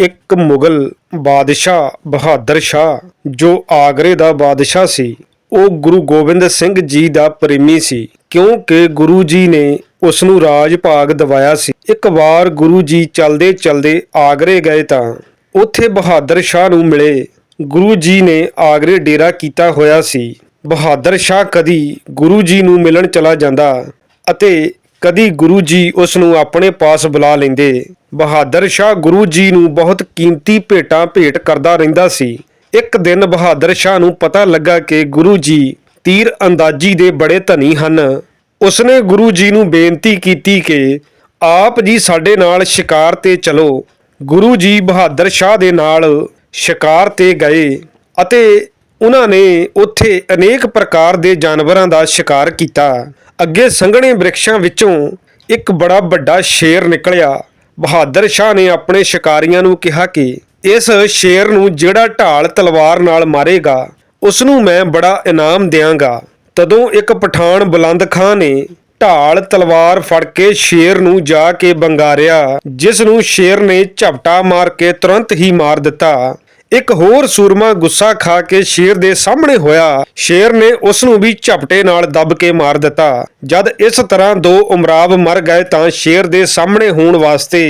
ਇੱਕ ਮੁਗਲ ਬਾਦਸ਼ਾਹ ਬਹਾਦਰ ਸ਼ਾਹ, ਜੋ ਆਗਰੇ ਦਾ ਬਾਦਸ਼ਾਹ ਸੀ, ਉਹ ਗੁਰੂ ਗੋਬਿੰਦ ਸਿੰਘ ਜੀ ਦਾ ਪ੍ਰੇਮੀ ਸੀ, ਕਿਉਂਕਿ ਗੁਰੂ ਜੀ ਨੇ ਉਸ ਨੂੰ ਰਾਜ ਭਾਗ ਦਿਵਾਇਆ ਸੀ। ਇੱਕ ਵਾਰ ਗੁਰੂ ਜੀ ਚਲਦੇ ਚਲਦੇ ਆਗਰੇ ਗਏ ਤਾਂ ਉੱਥੇ ਬਹਾਦਰ ਸ਼ਾਹ ਨੂੰ ਮਿਲੇ। ਗੁਰੂ ਜੀ ਨੇ ਆਗਰੇ ਡੇਰਾ ਕੀਤਾ ਹੋਇਆ ਸੀ। ਬਹਾਦਰ ਸ਼ਾਹ ਕਦੀ ਗੁਰੂ ਜੀ ਨੂੰ ਮਿਲਣ ਚਲਾ ਜਾਂਦਾ ਅਤੇ ਕਦੀ ਗੁਰੂ ਜੀ ਉਸ ਨੂੰ ਆਪਣੇ ਪਾਸ ਬੁਲਾ ਲੈਂਦੇ। ਬਹਾਦਰ ਸ਼ਾਹ ਗੁਰੂ ਜੀ ਨੂੰ ਬਹੁਤ ਕੀਮਤੀ ਭੇਟਾਂ ਭੇਟ ਕਰਦਾ ਰਹਿੰਦਾ ਸੀ। ਇੱਕ ਦਿਨ ਬਹਾਦਰ ਸ਼ਾਹ ਨੂੰ ਪਤਾ ਲੱਗਾ ਕਿ ਗੁਰੂ ਜੀ ਤੀਰ ਅੰਦਾਜ਼ੀ ਦੇ ਬੜੇ ਧਨੀ ਹਨ। ਉਸਨੇ ਗੁਰੂ ਜੀ ਨੂੰ ਬੇਨਤੀ ਕੀਤੀ ਕਿ ਆਪ ਜੀ ਸਾਡੇ ਨਾਲ ਸ਼ਿਕਾਰ ਤੇ ਚਲੋ। ਗੁਰੂ ਜੀ ਬਹਾਦਰ ਸ਼ਾਹ ਦੇ ਨਾਲ ਸ਼ਿਕਾਰ ਤੇ ਗਏ ਅਤੇ ਉਹਨਾਂ ਨੇ ਉੱਥੇ ਅਨੇਕ ਪ੍ਰਕਾਰ ਦੇ ਜਾਨਵਰਾਂ ਦਾ ਸ਼ਿਕਾਰ ਕੀਤਾ। ਅੱਗੇ ਸੰਘਣੇ ਬ੍ਰਿਕਸ਼ਾਂ ਵਿੱਚੋਂ ਇੱਕ ਬੜਾ ਵੱਡਾ ਸ਼ੇਰ ਨਿਕਲਿਆ। ਬਹਾਦਰ ਸ਼ਾਹ ਨੇ ਆਪਣੇ ਸ਼ਿਕਾਰੀਆਂ ਨੂੰ ਕਿਹਾ ਕਿ ਇਸ ਸ਼ੇਰ ਨੂੰ ਜਿਹੜਾ ਢਾਲ ਤਲਵਾਰ ਨਾਲ ਮਾਰੇਗਾ ਉਸ ਨੂੰ ਮੈਂ ਬੜਾ ਇਨਾਮ ਦਿਆਂਗਾ। ਤਦੋਂ ਇੱਕ ਪਠਾਨ ਬੁਲੰਦ ਖਾਂ ਨੇ ਢਾਲ ਤਲਵਾਰ ਫੜ ਕੇ ਸ਼ੇਰ ਨੂੰ ਜਾ ਕੇ ਬੰਗਾਰਿਆ, ਜਿਸ ਨੂੰ ਸ਼ੇਰ ਨੇ ਝਪਟਾ ਮਾਰ ਕੇ ਤੁਰੰਤ ਹੀ ਮਾਰ ਦਿੱਤਾ। ਇੱਕ ਹੋਰ ਸੂਰਮਾ ਗੁੱਸਾ ਖਾ ਕੇ ਸ਼ੇਰ ਦੇ ਸਾਹਮਣੇ ਹੋਇਆ। ਸ਼ੇਰ ਨੇ ਉਸ ਨੂੰ ਵੀ ਝਪਟੇ ਨਾਲ ਦੱਬ ਕੇ ਮਾਰ ਦਿੱਤਾ। ਜਦ ਇਸ ਤਰ੍ਹਾਂ ਦੋ ਉਮਰਾਵ ਮਰ ਗਏ ਤਾਂ ਸ਼ੇਰ ਦੇ ਸਾਹਮਣੇ ਹੋਣ ਵਾਸਤੇ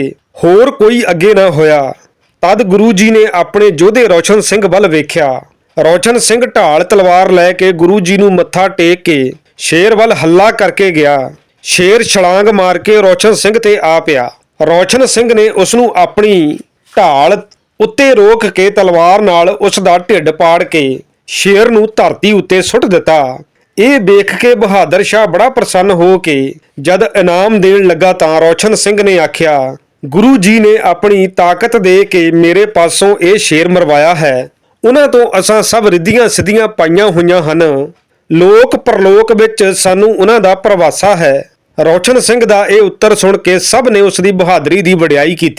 ਹੋਰ ਕੋਈ ਅੱਗੇ ਨਾ ਹੋਇਆ। ਤਦ ਗੁਰੂ ਜੀ ਨੇ ਆਪਣੇ ਯੋਧੇ ਰੌਸ਼ਨ ਸਿੰਘ ਵੱਲ ਵੇਖਿਆ। ਰੌਸ਼ਨ ਸਿੰਘ ਢਾਲ ਤਲਵਾਰ ਲੈ ਕੇ ਗੁਰੂ ਜੀ ਨੂੰ ਮੱਥਾ ਟੇਕ ਕੇ ਸ਼ੇਰ ਵੱਲ ਹੱਲਾ ਕਰਕੇ ਗਿਆ। ਸ਼ੇਰ ਛਲਾਂਗ ਮਾਰ ਕੇ ਰੌਸ਼ਨ ਸਿੰਘ ਤੇ ਆ ਪਿਆ। ਰੌਸ਼ਨ ਸਿੰਘ ਨੇ ਉਸ ਨੂੰ ਆਪਣੀ ਢਾਲ ਉੱਤੇ ਰੋਕ ਕੇ ਤਲਵਾਰ ਨਾਲ ਉਸ ਦਾ ਢਿੱਡ ਪਾੜ ਕੇ ਸ਼ੇਰ ਨੂੰ ਧਰਤੀ ਉੱਤੇ ਸੁੱਟ ਦਿੱਤਾ। ਇਹ ਵੇਖ ਕੇ ਬਹਾਦਰ ਸ਼ਾਹ ਬੜਾ ਪ੍ਰਸੰਨ ਹੋ ਕੇ ਜਦ ਇਨਾਮ ਦੇਣ ਲੱਗਾ ਤਾਂ ਰੌਸ਼ਨ ਸਿੰਘ ਨੇ ਆਖਿਆ, ਗੁਰੂ ਜੀ ਨੇ ਆਪਣੀ ਤਾਕਤ ਦੇ ਕੇ ਮੇਰੇ ਪਾਸੋਂ ਇਹ ਸ਼ੇਰ ਮਰਵਾਇਆ ਹੈ। ਉਹਨਾਂ ਤੋਂ ਅਸਾਂ ਸਭ ਰਿੱਧੀਆਂ ਸਿੱਧੀਆਂ ਪਾਈਆਂ ਹੋਈਆਂ ਹਨ। ਲੋਕ ਪਰਲੋਕ ਵਿੱਚ ਸਾਨੂੰ ਉਹਨਾਂ ਦਾ ਪ੍ਰਵਾਸਾ ਹੈ। ਰੌਸ਼ਨ ਸਿੰਘ ਦਾ ਇਹ ਉੱਤਰ ਸੁਣ ਕੇ ਸਭ ਨੇ ਉਸ ਦੀ ਬਹਾਦਰੀ ਦੀ ਵਡਿਆਈ ਕੀਤੀ।